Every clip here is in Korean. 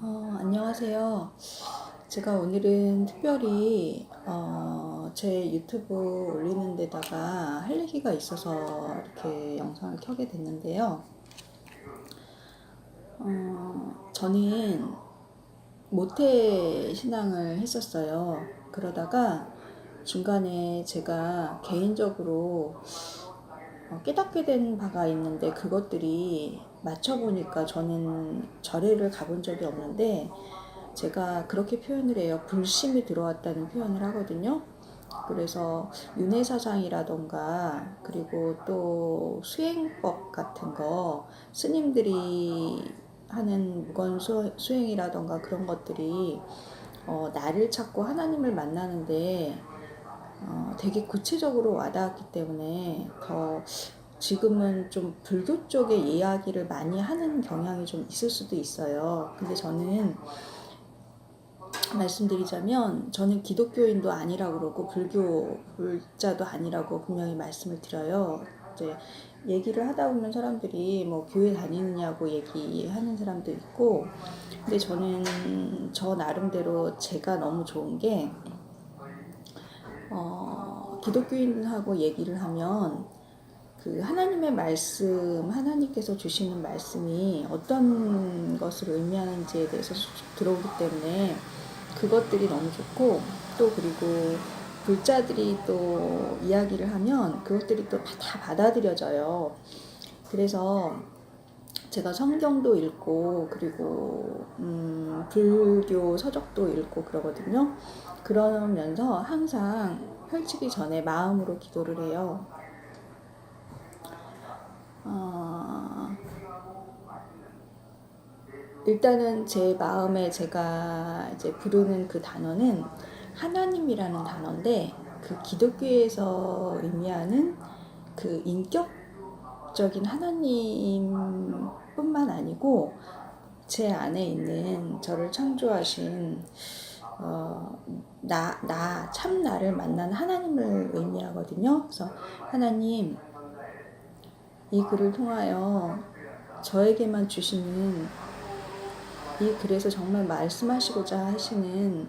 어, 안녕하세요. 제가 오늘은 특별히 어, 제 유튜브 올리는 데다가 할 얘기가 있어서 이렇게 영상을 켜게 됐는데요. 어, 저는 모태 신앙을 했었어요. 그러다가 중간에 제가 개인적으로 어, 깨닫게 된 바가 있는데 그것들이 맞춰보니까 저는 절에를 가본 적이 없는데 제가 그렇게 표현을 해요. 불심이 들어왔다는 표현을 하거든요. 그래서 윤회사상이라던가 그리고 또 수행법 같은 거 스님들이 하는 무건 수, 수행이라던가 그런 것들이 어, 나를 찾고 하나님을 만나는데 어, 되게 구체적으로 와닿았기 때문에 더 지금은 좀 불교 쪽의 이야기를 많이 하는 경향이 좀 있을 수도 있어요. 근데 저는 말씀드리자면 저는 기독교인도 아니라고 그러고 불교 불자도 아니라고 분명히 말씀을 드려요. 이제 얘기를 하다 보면 사람들이 뭐 교회 다니느냐고 얘기하는 사람도 있고 근데 저는 저 나름대로 제가 너무 좋은 게 어, 기독교인하고 얘기를 하면 그 하나님의 말씀, 하나님께서 주시는 말씀이 어떤 것을 의미하는지에 대해서 들어오기 때문에 그것들이 너무 좋고 또 그리고 불자들이 또 이야기를 하면 그것들이 또 다 받아들여져요. 그래서 제가 성경도 읽고 그리고 음, 불교 서적도 읽고 그러거든요. 그러면서 항상 펼치기 전에 마음으로 기도를 해요. 어, 일단은 제 마음에 제가 이제 부르는 그 단어는 하나님이라는 단어인데 그 기독교에서 의미하는 그 인격적인 하나님뿐만 아니고 제 안에 있는 저를 창조하신 어, 나, 나, 참 나를 만난 하나님을 의미하거든요. 그래서 하나님, 이 글을 통하여 저에게만 주시는 이 글에서 정말 말씀하시고자 하시는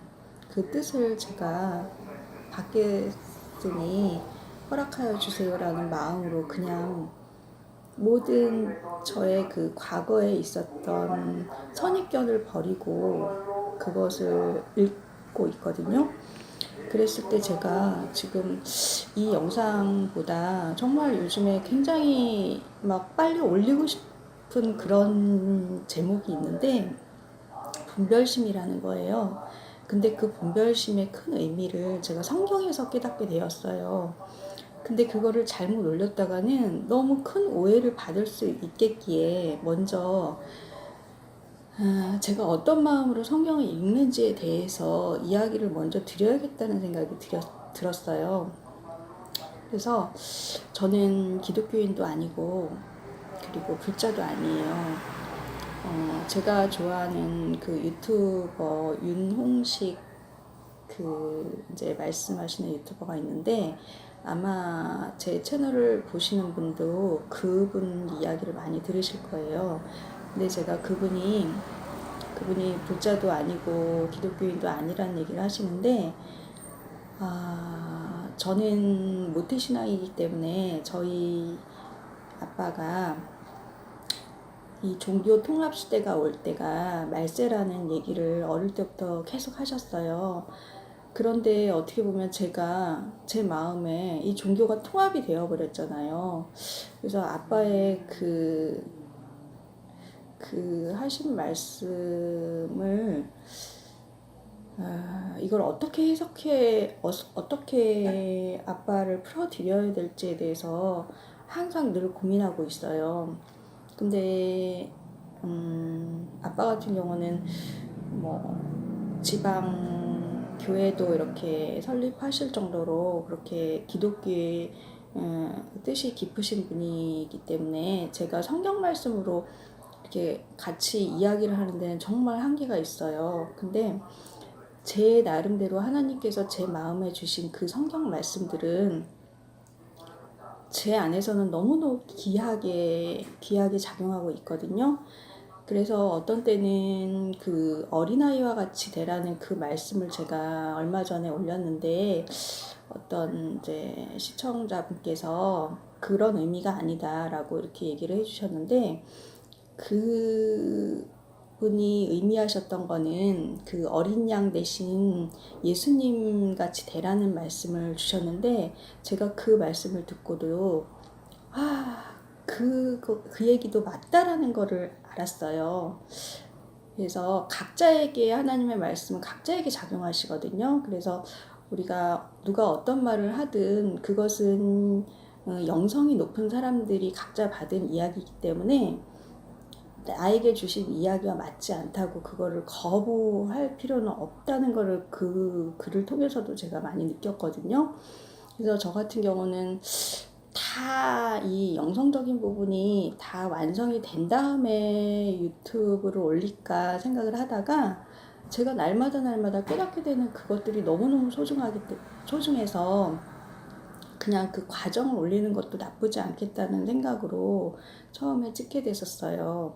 그 뜻을 제가 받겠으니 허락하여 주세요라는 마음으로 그냥 모든 저의 그 과거에 있었던 선입견을 버리고 그것을 읽고 있거든요. 그랬을 때 제가 지금 이 영상보다 정말 요즘에 굉장히 막 빨리 올리고 싶은 그런 제목이 있는데 분별심이라는 거예요. 근데 그 분별심의 큰 의미를 제가 성경에서 깨닫게 되었어요. 근데 그거를 잘못 올렸다가는 너무 큰 오해를 받을 수 있겠기에 먼저 아, 제가 어떤 마음으로 성경을 읽는지에 대해서 이야기를 먼저 드려야겠다는 생각이 들었, 들었어요. 그래서 저는 기독교인도 아니고 그리고 불자도 아니에요. 어, 제가 좋아하는 그 유튜버 윤홍식 그 이제 말씀하시는 유튜버가 있는데 아마 제 채널을 보시는 분도 그분 이야기를 많이 들으실 거예요. 근데 제가 그분이 그분이 불자도 아니고 기독교인도 아니라는 얘기를 하시는데 아, 저는 모태신앙이기 때문에 저희 아빠가 이 종교 통합 시대가 올 때가 말세라는 얘기를 어릴 때부터 계속 하셨어요. 그런데 어떻게 보면 제가 제 마음에 이 종교가 통합이 되어 버렸잖아요. 그래서 아빠의 그, 그 하신 말씀을 아, 이걸 어떻게 해석해, 어, 어떻게 아빠를 풀어드려야 될지에 대해서 항상 늘 고민하고 있어요. 근데, 음, 아빠 같은 경우는 뭐, 지방 교회도 이렇게 설립하실 정도로 그렇게 기독교의 어, 뜻이 깊으신 분이기 때문에 제가 성경 말씀으로 이렇게 같이 이야기를 하는 데는 정말 한계가 있어요. 근데 제 나름대로 하나님께서 제 마음에 주신 그 성경 말씀들은 제 안에서는 너무너무 귀하게, 귀하게 작용하고 있거든요. 그래서 어떤 때는 그 어린아이와 같이 되라는 그 말씀을 제가 얼마 전에 올렸는데 어떤 이제 시청자분께서 그런 의미가 아니다라고 이렇게 얘기를 해주셨는데 그 분이 의미하셨던 거는 그 어린 양 대신 예수님 같이 되라는 말씀을 주셨는데 제가 그 말씀을 듣고도 아, 그, 그, 그 얘기도 맞다라는 거를 알았어요. 그래서 각자에게 하나님의 말씀은 각자에게 작용하시거든요. 그래서 우리가 누가 어떤 말을 하든 그것은 어, 영성이 높은 사람들이 각자 받은 이야기이기 때문에 나에게 주신 이야기와 맞지 않다고 그거를 거부할 필요는 없다는 거를 그 글을 통해서도 제가 많이 느꼈거든요. 그래서 저 같은 경우는 다 이 영성적인 부분이 다 완성이 된 다음에 유튜브를 올릴까 생각을 하다가 제가 날마다 날마다 깨닫게 되는 그것들이 너무너무 소중하기 때, 소중해서 그냥 그 과정을 올리는 것도 나쁘지 않겠다는 생각으로 처음에 찍게 됐었어요.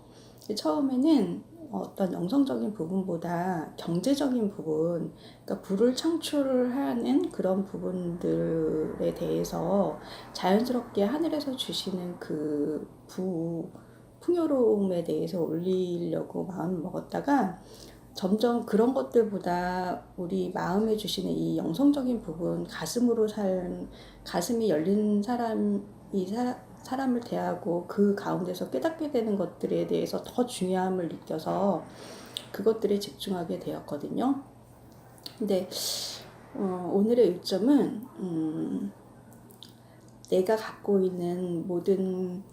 처음에는 어떤 영성적인 부분보다 경제적인 부분, 그러니까 부를 창출하는 그런 부분들에 대해서 자연스럽게 하늘에서 주시는 그 부, 풍요로움에 대해서 올리려고 마음을 먹었다가 점점 그런 것들보다 우리 마음에 주시는 이 영성적인 부분, 가슴으로 살, 가슴이 열린 사람 이 사, 사람을 대하고 그 가운데서 깨닫게 되는 것들에 대해서 더 중요함을 느껴서 그것들에 집중하게 되었거든요. 근데 어, 오늘의 요점은 음, 내가 갖고 있는 모든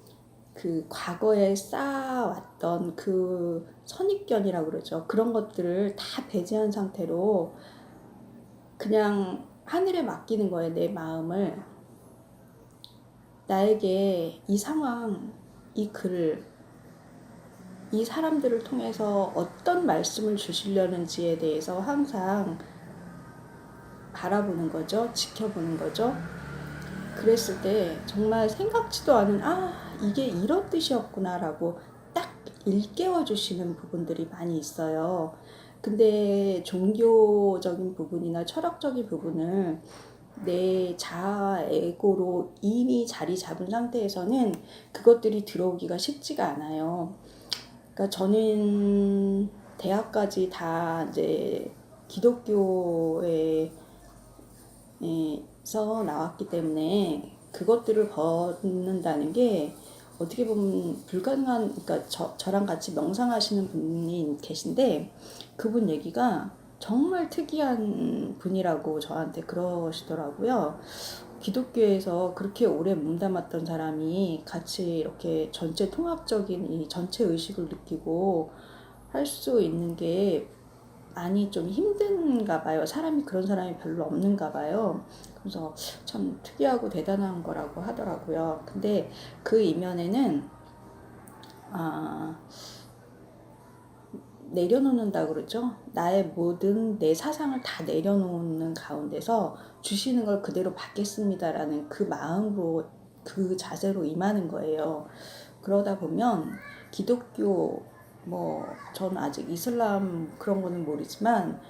그 과거에 쌓아왔던 그 선입견이라고 그러죠. 그런 것들을 다 배제한 상태로 그냥 하늘에 맡기는 거예요. 내 마음을. 나에게 이 상황, 이 글, 이 사람들을 통해서 어떤 말씀을 주시려는지에 대해서 항상 바라보는 거죠. 지켜보는 거죠. 그랬을 때 정말 생각지도 않은, 아, 이게 이런 뜻이었구나라고 딱 일깨워 주시는 부분들이 많이 있어요. 근데 종교적인 부분이나 철학적인 부분을 내 자아 에고로 이미 자리 잡은 상태에서는 그것들이 들어오기가 쉽지가 않아요. 그러니까 저는 대학까지 다 이제 기독교에서 나왔기 때문에 그것들을 벗는다는 게 어떻게 보면 불가능한 그러니까 저, 저랑 같이 명상하시는 분이 계신데 그분 얘기가 정말 특이한 분이라고 저한테 그러시더라고요. 기독교에서 그렇게 오래 몸담았던 사람이 같이 이렇게 전체 통합적인 이 전체 의식을 느끼고 할 수 있는 게 많이 좀 힘든가 봐요. 사람이 그런 사람이 별로 없는가 봐요. 그래서 참 특이하고 대단한 거라고 하더라고요. 근데 그 이면에는 아 내려놓는다 그러죠. 나의 모든 내 사상을 다 내려놓는 가운데서 주시는 걸 그대로 받겠습니다라는 그 마음으로 그 자세로 임하는 거예요. 그러다 보면 기독교 뭐 저는 아직 이슬람 그런 거는 모르지만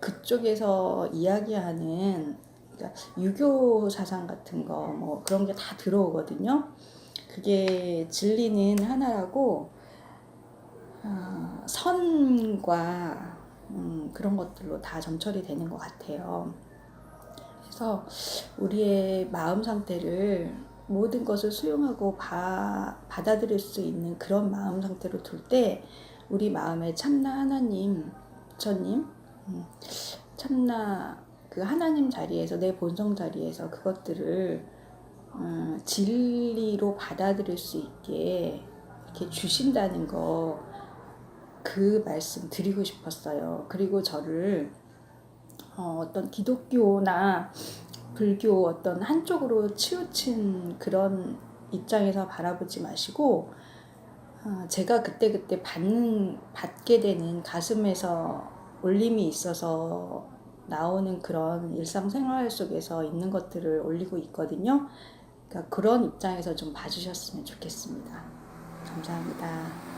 그쪽에서 이야기하는 그러니까 유교 사상 같은 거 뭐 그런 게 다 들어오거든요. 그게 진리는 하나라고 어, 선과 음, 그런 것들로 다 점철이 되는 것 같아요. 그래서 우리의 마음 상태를 모든 것을 수용하고 바, 받아들일 수 있는 그런 마음 상태로 둘 때 우리 마음에 참나 하나님, 부처님, 음, 참나 그 하나님 자리에서 내 본성 자리에서 그것들을 음, 진리로 받아들일 수 있게 이렇게 주신다는 거 그 말씀 드리고 싶었어요. 그리고 저를 어, 어떤 기독교나 불교 어떤 한쪽으로 치우친 그런 입장에서 바라보지 마시고 어, 제가 그때그때 받는 받게 되는 가슴에서 올림이 있어서 나오는 그런 일상생활 속에서 있는 것들을 올리고 있거든요. 그러니까 그런 입장에서 좀 봐주셨으면 좋겠습니다. 감사합니다.